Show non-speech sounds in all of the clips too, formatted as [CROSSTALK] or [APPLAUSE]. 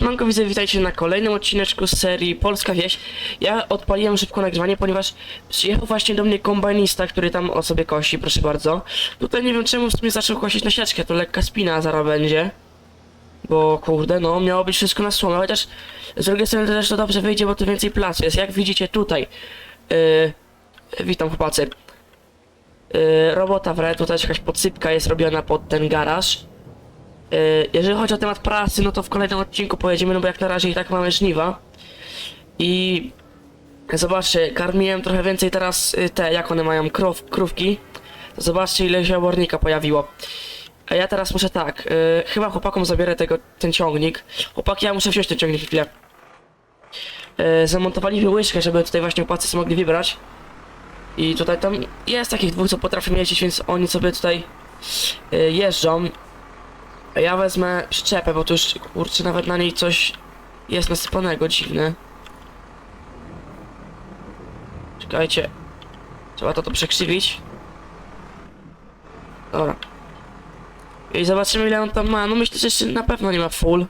Manko widzę, witajcie na kolejnym odcineczku z serii Polska Wieś. Ja odpaliłem szybko nagrywanie, ponieważ przyjechał właśnie do mnie kombajnista, który tam o sobie kosi, proszę bardzo. Tutaj nie wiem czemu w sumie zaczął kosić na sieczkę, to lekka spina zaraz będzie. Bo kurde, no miało być wszystko na słomę, chociaż z drugiej strony też to dobrze wyjdzie, bo tu więcej placu jest. Jak widzicie tutaj, yy, witam chłopacy. Yy, robota w tutaj jakaś podsypka jest robiona pod ten garaż. Yy, Jeżeli chodzi o temat prasy, no to w kolejnym odcinku pojedziemy, no bo jak na razie i tak mamy żniwa. I zobaczcie, karmiłem trochę więcej teraz y, te, jak one mają krow, krówki. Zobaczcie ile się obornika pojawiło. A ja teraz muszę tak, y, chyba chłopakom zabierę tego, ten ciągnik. Chłopaki, ja muszę wziąć ten ciągnik chwilę. Y, zamontowaliśmy łyżkę, żeby tutaj właśnie chłopacy mogli wybrać. I tutaj tam jest takich dwóch, co potrafią jeździć, więc oni sobie tutaj y, jeżdżą. Ja wezmę przyczepę, bo tu już kurczę nawet na niej coś jest nasypanego, dziwne. Czekajcie. Trzeba to, to przekrzywić. Dobra. I zobaczymy ile on tam ma. No myślę, że jeszcze na pewno nie ma full.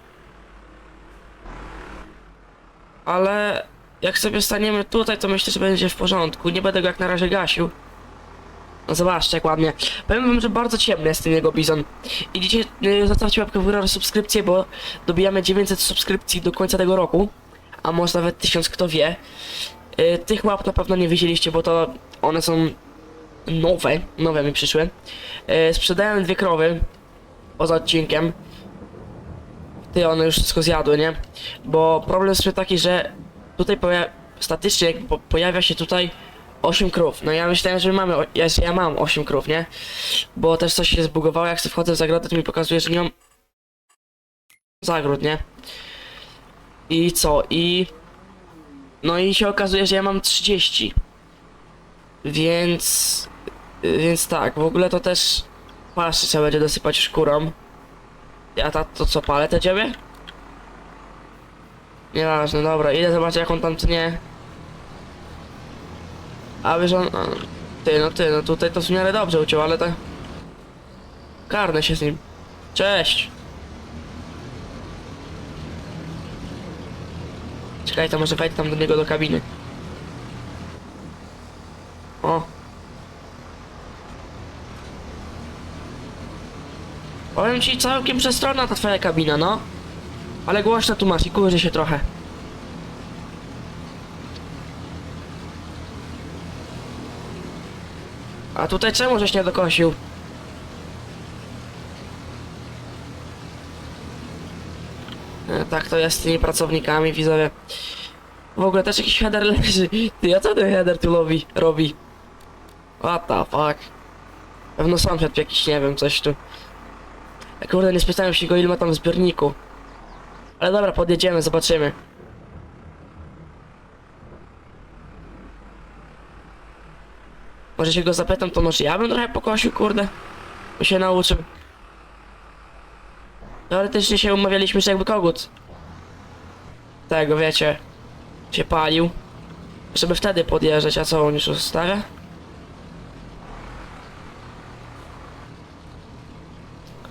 Ale jak sobie staniemy tutaj, to myślę, że będzie w porządku. Nie będę go jak na razie gasił. No zobaczcie jak ładnie. Powiem wam, że bardzo ciemny jest ten jego bizon. I dzisiaj y, zostawcie łapkę w górę oraz subskrypcję, bo dobijamy 900 subskrypcji do końca tego roku. A może nawet 1000, kto wie. Y, tych łap na pewno nie widzieliście, bo to one są nowe. Nowe mi przyszły. Y, sprzedałem dwie krowy poza odcinkiem. Ty, one już wszystko zjadły, nie? Bo problem jest taki, że tutaj poja statycznie po pojawia się tutaj 8 krów. No ja myślałem, że mamy, o- ja, ja mam 8 krów, nie? Bo też coś się zbugowało, jak sobie wchodzę w zagrodę, to mi pokazuje, że nie mam zagród, nie? I co? I... No i się okazuje, że ja mam 30. Więc... Więc tak, w ogóle to też... Patrzcie, trzeba będzie dosypać już kurą. Ja ta, to co, palę te ciebie? Nieważne, dobra, idę zobaczyć jak on tam tnie. A wiesz on... Ty, no ty, no tutaj to w miarę dobrze uciął, ale tak... Karnę się z nim. Cześć! Czekaj, to może wejdę tam do niego do kabiny. O! Powiem ci, całkiem przestronna ta twoja kabina, no. Ale głośno tu masz i kurzy się trochę. A tutaj czemu żeś nie dokosił? E, tak to jest z tymi pracownikami, widzowie. W ogóle też jakiś header leży. Ty, a co ten header tu robi? robi? What the fuck? Pewno sąsiad jakiś, nie wiem, coś tu. E, Kurde, nie spytałem się go ile ma tam w zbiorniku. Ale dobra, podjedziemy, zobaczymy. Może się go zapytam, to może ja bym trochę pokosił, kurde. Bo się nauczył. Teoretycznie się umawialiśmy, że jakby kogut. Tego, wiecie. Się palił. Żeby wtedy podjeżdżać, a co on już zostawia?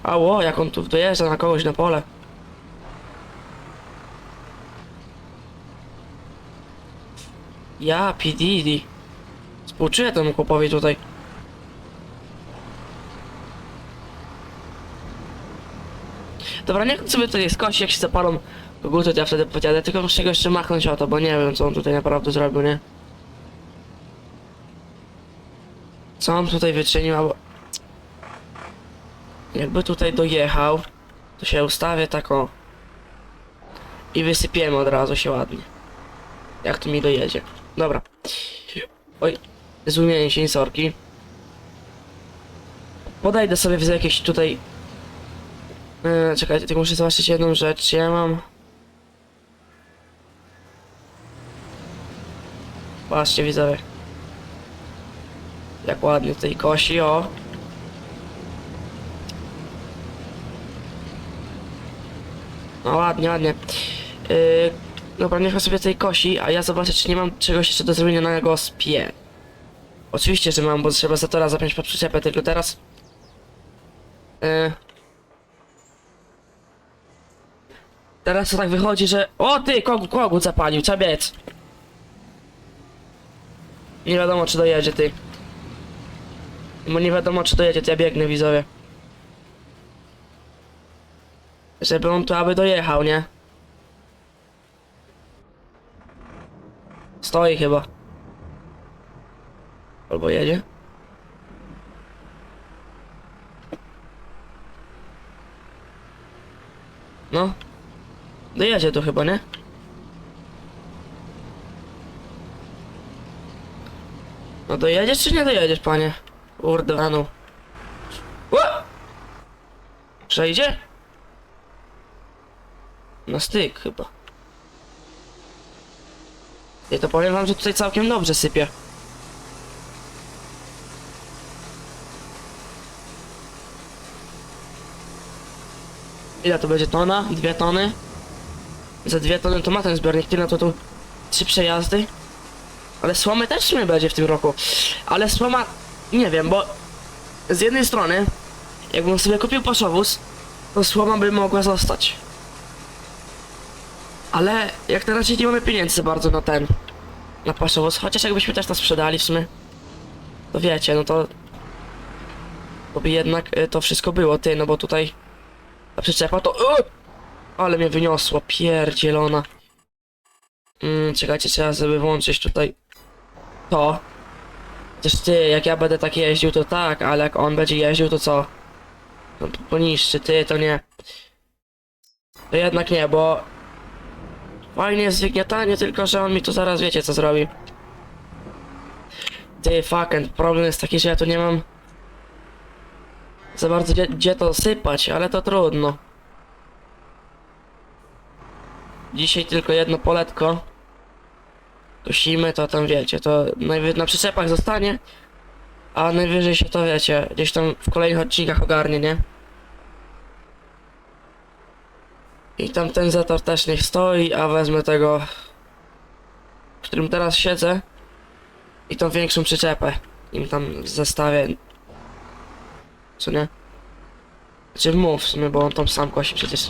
Ało, jak on tu dojeżdża na kogoś na pole. Ja, PDD. Współczuję temu chłopowi tutaj. Dobra, niech sobie tutaj skosi, jak się zapalą koguty, to ja wtedy podjadę. Tylko muszę go jeszcze machnąć o to, bo nie wiem, co on tutaj naprawdę zrobił, nie? Co on tutaj wyczynił, albo... Jakby tutaj dojechał, to się ustawię tak o. I wysypiemy od razu się ładnie. Jak tu mi dojedzie. Dobra. Oj, złumienie się sorki. Podejdę sobie w jakieś tutaj... Yy, czekajcie, tylko muszę zobaczyć jedną rzecz. Ja mam... Patrzcie widzowie. Jak ładnie tutaj kosi, o. No ładnie, ładnie. Yy, dobra, niech on sobie tutaj kosi, a ja zobaczę, czy nie mam czegoś jeszcze do zrobienia na jego spie. Oczywiście, że mam, bo trzeba zatora zapiąć pod przyczepę, tylko teraz... Yy, Teraz to tak wychodzi, że... O ty, kogut, kogut zapalił, trzeba biec. Nie wiadomo czy dojedzie ty. Bo nie wiadomo czy dojedzie, to ja biegnę widzowie. Żeby on tu aby dojechał, nie? Stoi chyba. Albo jedzie. No. Dojedzie tu chyba, nie? No dojedziesz czy nie dojedziesz, panie? Kurde, no. Przejdzie? Na styk chyba. I to powiem wam, że tutaj całkiem dobrze sypie. Ile to będzie tona? Dwie tony? Za dwie tony to ma ten zbiornik, tyle to tu trzy przejazdy. Ale słomy też sumie będzie w tym roku. Ale słoma, nie wiem, bo z jednej strony, jakbym sobie kupił paszowóz, to słoma by mogła zostać. Ale jak na razie nie mamy pieniędzy bardzo na ten, na paszowóz, chociaż jakbyśmy też to sprzedali w sumie, to wiecie, no to, to by jednak y, to wszystko było, ty, no bo tutaj ta przyczepa to, y, ale mnie wyniosło, pierdzielona. Mm, czekajcie, trzeba sobie włączyć tutaj to. Chociaż ty, jak ja będę tak jeździł, to tak, ale jak on będzie jeździł, to co? No to poniszczy, ty, to nie. To jednak nie, bo... Fajnie jest wygniatanie, tylko że on mi tu zaraz wiecie, co zrobi. Ty, fucking, problem jest taki, że ja tu nie mam... Za bardzo gdzie, gdzie to sypać, ale to trudno. Dzisiaj tylko jedno poletko. Dusimy, to tam wiecie, to najwy- na przyczepach zostanie, a najwyżej się to wiecie, gdzieś tam w kolejnych odcinkach ogarnie, nie? I tam ten zator też niech stoi, a wezmę tego, w którym teraz siedzę i tą większą przyczepę im tam zestawię. Co nie? Znaczy mów w sumie, bo on tam sam kosi przecież.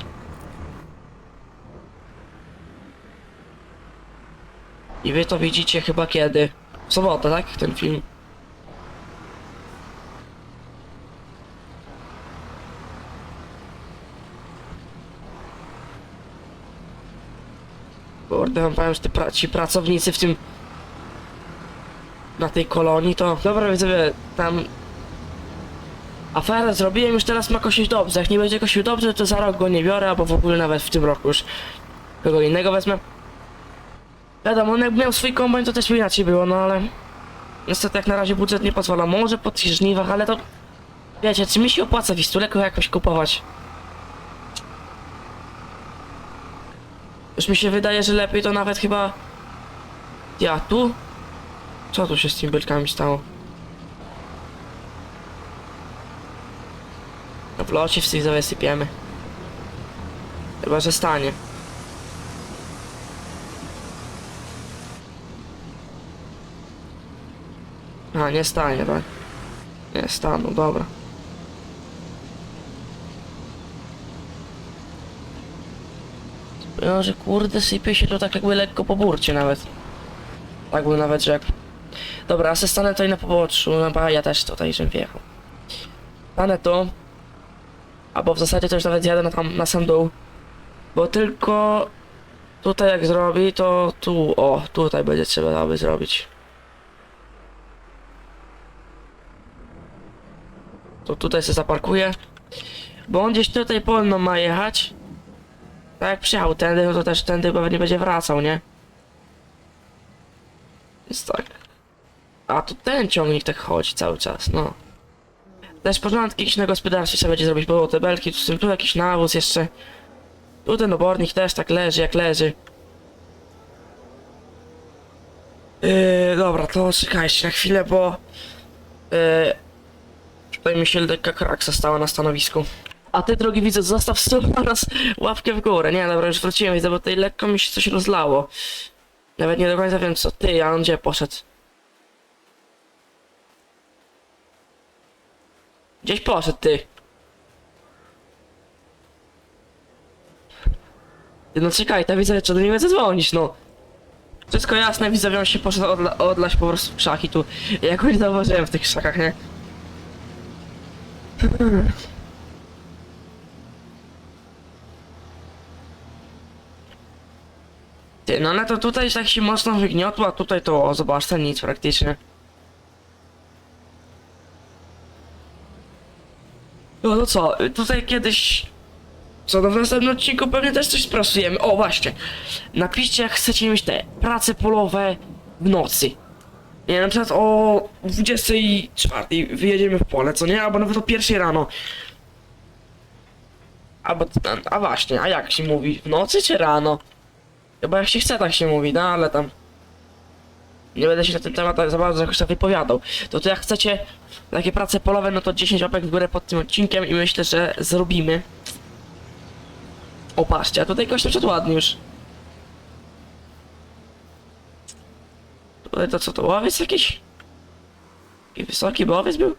I wy to widzicie chyba kiedy? W sobotę, tak? Ten film. Kurde, wam powiem, że te pra ci pracownicy w tym... Na tej kolonii to... Dobra, widzowie, tam... Aferę zrobiłem, już teraz ma kosić dobrze. Jak nie będzie kosił dobrze, to za rok go nie biorę, albo w ogóle nawet w tym roku już kogo innego wezmę. Wiadomo, on jak miał swój kombajn, to też by inaczej było, no ale... Niestety jak na razie budżet nie pozwala. Może po tych żniwach, ale to... Wiecie, czy mi się opłaca wistuleko jakoś kupować? Już mi się wydaje, że lepiej to nawet chyba... Ja tu? Co tu się z tymi bylkami stało? No w locie w widzowie sypiemy. Chyba, że stanie. A, nie stanie, tak? Nie stanął, dobra. No, że kurde, sypie się to tak jakby lekko po burcie nawet. Tak był nawet rzekł. Dobra, a se stanę tutaj na poboczu, no bo ja też tutaj, żebym wjechał. Stanę tu. Albo w zasadzie już nawet jadę tam, na sam dół. Bo tylko tutaj jak zrobi, to tu, o, tutaj będzie trzeba aby zrobić. To tutaj się zaparkuję. Bo on gdzieś tutaj polno ma jechać. Tak jak przyjechał tędy, no to też tędy pewnie będzie wracał, nie? Jest tak. A to ten ciągnik tak chodzi cały czas, no. Też porządki jakieś na gospodarstwie trzeba będzie zrobić, bo te belki, tu, tu jakiś nawóz jeszcze. Tu ten obornik też tak leży jak leży. Yy, dobra, to czekajcie na chwilę, bo... Yy, Tutaj mi się lekka kraksa stała na stanowisku. A ty, drogi widzu, zostaw suba oraz łapkę w górę. Nie, dobra, już wróciłem, widzę, bo tutaj lekko mi się coś rozlało. Nawet nie do końca wiem co ty, a on gdzie poszedł? Gdzieś poszedł ty. No czekaj, ta widzę, czy do niego zadzwonić, no. Wszystko jasne, widzowie, on się poszedł odla odlać po prostu w krzaki tu. Ja go nie zauważyłem w tych krzakach, nie? Ty, no ale to tutaj tak się mocno wygniotło, a tutaj to, o, zobacz, to nic praktycznie. No to co, tutaj kiedyś... Co, no w następnym odcinku pewnie też coś sprasujemy. O, właśnie. Napiszcie, jak chcecie mieć te prace polowe w nocy. Nie, na przykład o 24 wyjedziemy w pole, co nie? Albo nawet o pierwszej rano. Albo, a właśnie, a jak się mówi? W nocy czy rano? Chyba jak się chce, tak się mówi, no ale tam... Nie będę się na ten temat tak za bardzo jakoś tak wypowiadał. To, to jak chcecie takie prace polowe, no to 10 łapek w górę pod tym odcinkiem i myślę, że zrobimy. O, a tutaj gość przed ładny już. Tutaj to co to, łowiec jakiś? Taki wysoki łowiec był?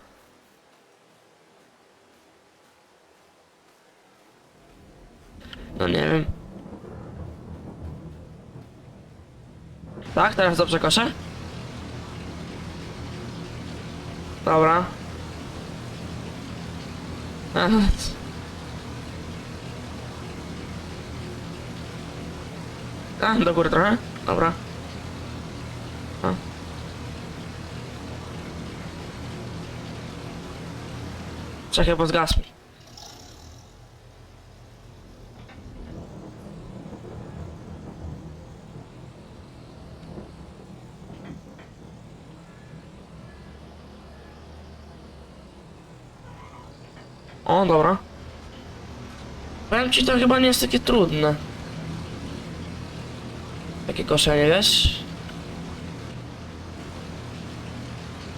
No nie wiem. Tak, teraz dobrze koszę? Dobra. Aha. [LAUGHS] A, do góry trochę? Dobra. A. Czekaj, bo zgasł. O, dobra. Ci, to chyba nie jest takie trudne. Takie koszenie, wiesz?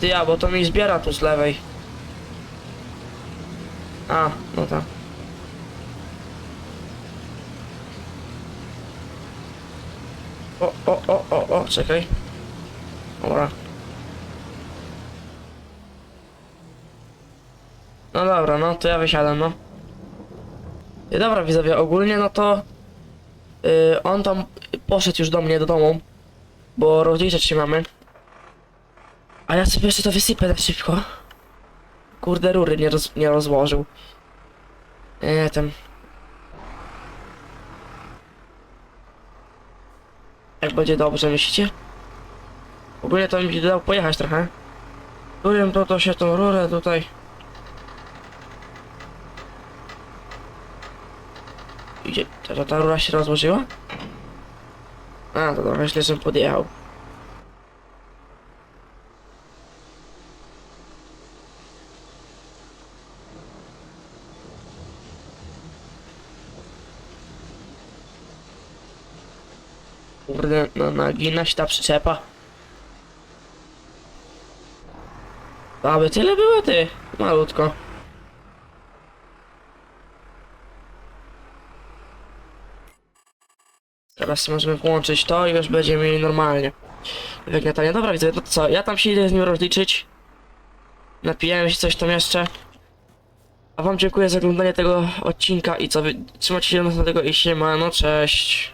Ty ja, bo to mi zbiera tu z lewej. A, no tak. O, o, o, o, o, czekaj. Dobra. No dobra, no to ja wysiadam, no. Dobra, widzowie, ogólnie no to... Yy, on tam poszedł już do mnie, do domu. Bo rozliczać się mamy. A ja sobie jeszcze to wysypę na szybko. Kurde, rury nie, roz, nie rozłożył. Nie, tam... Jak będzie dobrze, myślicie? Ogólnie to mi dał pojechać trochę. Rurem to, to się tą rurę tutaj... Idzie, to ta rura się rozłożyła? A, to trochę źle, żebym podjechał. Kurde, no nagina się ta przyczepa. Aby tyle było ty, malutko. Teraz możemy włączyć to i już będziemy mieli normalnie. Wygniatanie. Dobra, widzę, to co? Ja tam się idę z nim rozliczyć. Napijałem się coś tam jeszcze. A wam dziękuję za oglądanie tego odcinka i co wy... Trzymajcie się następnego i siema, no cześć.